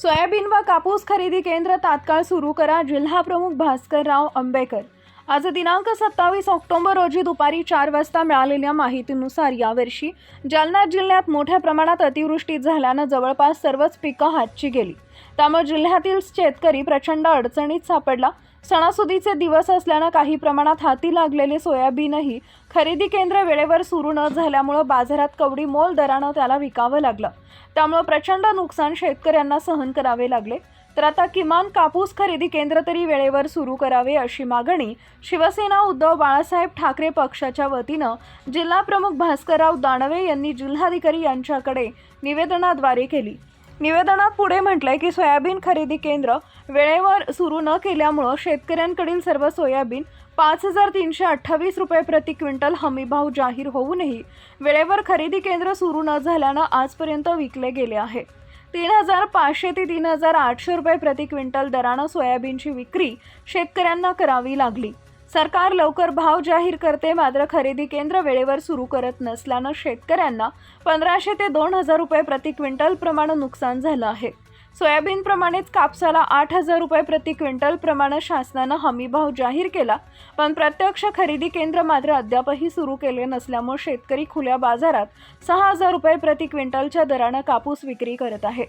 Soybean व कापूस खरेदी केंद्र तात्काळ सुरू करा जिल्हा प्रमुख भास्करराव आंबेकर. आज दिनांक सत्तावीस ऑक्टोबर रोजी दुपारी चार वाजता मिळालेल्या माहितीनुसार यावर्षी जालना जिल्ह्यात मोठ्या प्रमाणात अतिवृष्टी झाल्यानं जवळपास सर्वच पिकं हातची गेली. त्यामुळे जिल्ह्यातील शेतकरी प्रचंड अडचणीत सापडला. सणासुदीचे दिवस असल्यानं काही प्रमाणात हाती लागलेले सोयाबीनही खरेदी केंद्र वेळेवर सुरू न झाल्यामुळं बाजारात कवडी मोल दरानं त्याला विकावं लागलं. त्यामुळं प्रचंड नुकसान शेतकऱ्यांना सहन करावे लागले. तर आता किमान कापूस खरेदी केंद्र तरी वेळेवर सुरू करावे अशी मागणी शिवसेना उद्धव बाळासाहेब ठाकरे पक्षाच्या वतीनं जिल्हाप्रमुख भास्करराव दानवे यांनी जिल्हाधिकारी यांच्याकडे निवेदनाद्वारे केली. निवेदनात पुढे म्हटलंय की सोयाबीन खरेदी केंद्र वेळेवर सुरू न केल्यामुळं शेतकऱ्यांकडील सर्व सोयाबीन पाच हजार तीनशे अठ्ठावीस रुपये प्रति क्विंटल हमीभाव जाहीर होऊनही वेळेवर खरेदी केंद्र सुरू न झाल्यानं आजपर्यंत विकले गेले आहे. तीन हजार पाचशे ते तीन हजार आठशे रुपये प्रति क्विंटल दरानं सोयाबीनची विक्री शेतकऱ्यांना करावी लागली. सरकार लवकर भाव जाहीर करते मात्र खरेदी केंद्र वेळेवर सुरू करत नसल्यानं शेतकऱ्यांना पंधराशे ते दोन हजार रुपये प्रति क्विंटल प्रमाणे नुकसान झालं आहे. सोयाबीनप्रमाणेच कापसाला आठ हजार रुपये प्रति क्विंटल प्रमाणे शासनानं हमीभाव जाहीर केला. पण प्रत्यक्ष खरेदी केंद्र मात्र अद्यापही सुरू केले नसल्यामुळे शेतकरी खुल्या बाजारात सहा हजार रुपये प्रति क्विंटलच्या दरानं कापूस विक्री करत आहे.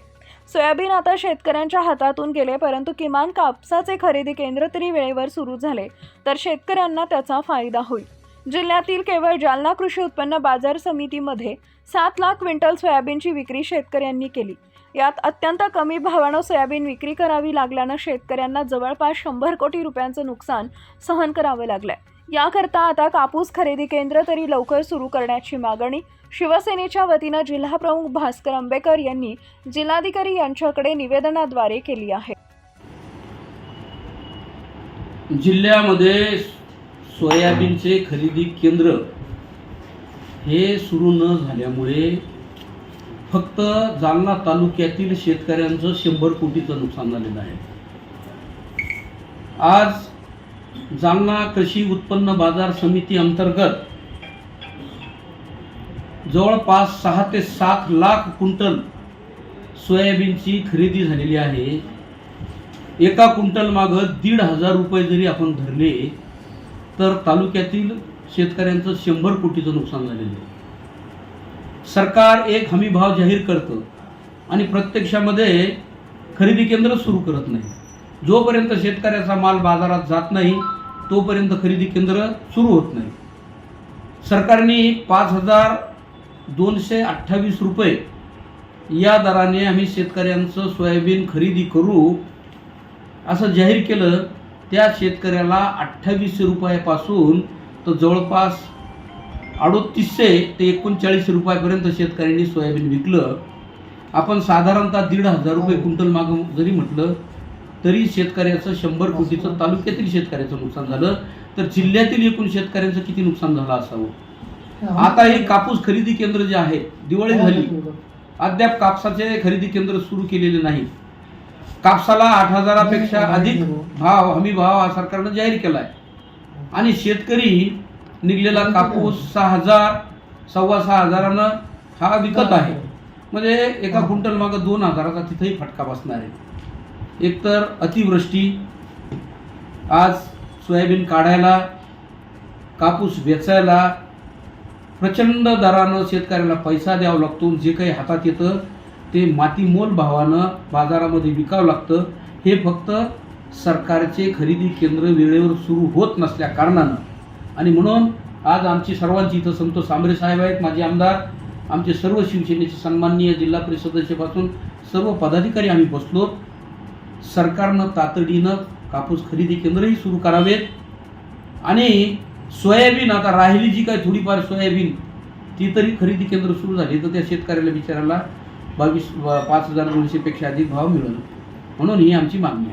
सोयाबीन आता शेतकऱ्यांच्या हातातून गेले परंतु किमान कापसाचे खरेदी केंद्र तरी वेळेवर सुरू झाले तर शेतकऱ्यांना त्याचा फायदा होईल. जिल्ह्यातील केवळ जालना कृषी उत्पन्न बाजार समितीमध्ये सात लाख क्विंटल सोयाबीनची विक्री शेतकऱ्यांनी केली. यात अत्यंत कमी भावानं सोयाबीन विक्री करावी लागल्यानं शेतकऱ्यांना जवळपास शंभर कोटी रुपयांचं नुकसान सहन करावं लागलंय. याकरता आता कापूस खरेदी केंद्र तरी लवकर सुरू करण्याची मागणी शिवसेनेच्या वतीनं जिल्हाप्रमुख भास्कर आंबेकर यांनी जिल्हाधिकारी यांच्याकडे निवेदनाद्वारे केली आहे. जिल्ह्यामध्ये सोयाबीनचे खरेदी केंद्र हे सुरू न झाल्यामुळे फक्त जालना तालुक्यातील शेतकऱ्यांचं शंभर कोटीचं नुकसान झालेलं आहे. आज जालना कृषी उत्पन्न बाजार समिती अंतर्गत जवळपास सहा ते सात लाख क्विंटल सोयाबीनची खरेदी झालेली आहे. एका क्विंटल मागं दीड हजार रुपये जरी आपण धरले तर तालुक्यातील शेतकऱ्यांचं शंभर कोटीचं नुकसान झालेलं आहे. सरकार एक हमीभाव जाहीर करतं आणि प्रत्यक्षामध्ये खरेदी केंद्र सुरू करत नाही. जोपर्यंत शेतकऱ्याचा माल बाजारात जात नाही तोपर्यंत खरेदी केंद्र सुरू होत नाही. सरकारने पाच हजार दोनशे अठ्ठावीस रुपये या दराने आम्ही शेतकऱ्यांचं सोयाबीन खरेदी करू असं जाहीर केलं. त्या शेतकऱ्याला अठ्ठावीसशे रुपयापासून तर जवळपास अडोतीसशे ते एकोणचाळीसशे रुपयापर्यंत शेतकऱ्यांनी सोयाबीन विकलं. आपण साधारणतः दीड हजार रुपये क्विंटल मागं जरी म्हटलं तरी शेतकऱ्याचं शंभर कोटीचं तालुक्यातील शेतकऱ्याचं नुकसान झालं. तर जिल्ह्यातील एकूण शेतकऱ्यांचं किती नुकसान झालं असावं? आता हे कापूस खरेदी केंद्र जे आहे दिवाळी झाली. अद्याप कापसाचे खरेदी केंद्र सुरू केलेले नाही. कापसाला आठ हजारापेक्षा अधिक भाव हमी भाव हा सरकारनं जाहीर केलाय. आणि शेतकरी निघलेला कापूस सहा हजार सव्वा सहा हजारानं हा विकत आहे. म्हणजे एका क्विंटल मागं दोन हजाराचा तिथेही फटका बसणार आहे. एकतर अतिवृष्टी आज सोयाबीन काढायला कापूस वेचायला प्रचंड दरानं शेतकऱ्याला पैसा द्यावा लागतो जे काही हातात येतं ते मातीमोल भावानं बाजारामध्ये विकावं लागतं. हे फक्त सरकारचे खरेदी केंद्र वेळेवर सुरू होत नसल्या कारणानं आणि म्हणून आज आमची सर्वांची इथं संतोष सांबरे साहेब आहेत माझे आमदार आमचे सर्व शिवसेनेचे सन्माननीय जिल्हा परिषद सदस्यापासून सर्व पदाधिकारी आम्ही बसलो. सरकारनं तातडीनं कापूस खरेदी केंद्रही सुरू करावेत. आणि सोयाबीन आता राहिली जी काय थोडीफार सोयाबीन ती तरी खरेदी केंद्र सुरू झाली. तर त्या शेतकऱ्याला बिचाराला बावीस पाच हजार दोनशेपेक्षा अधिक भाव मिळाला. म्हणून ही आमची मागणी आहे.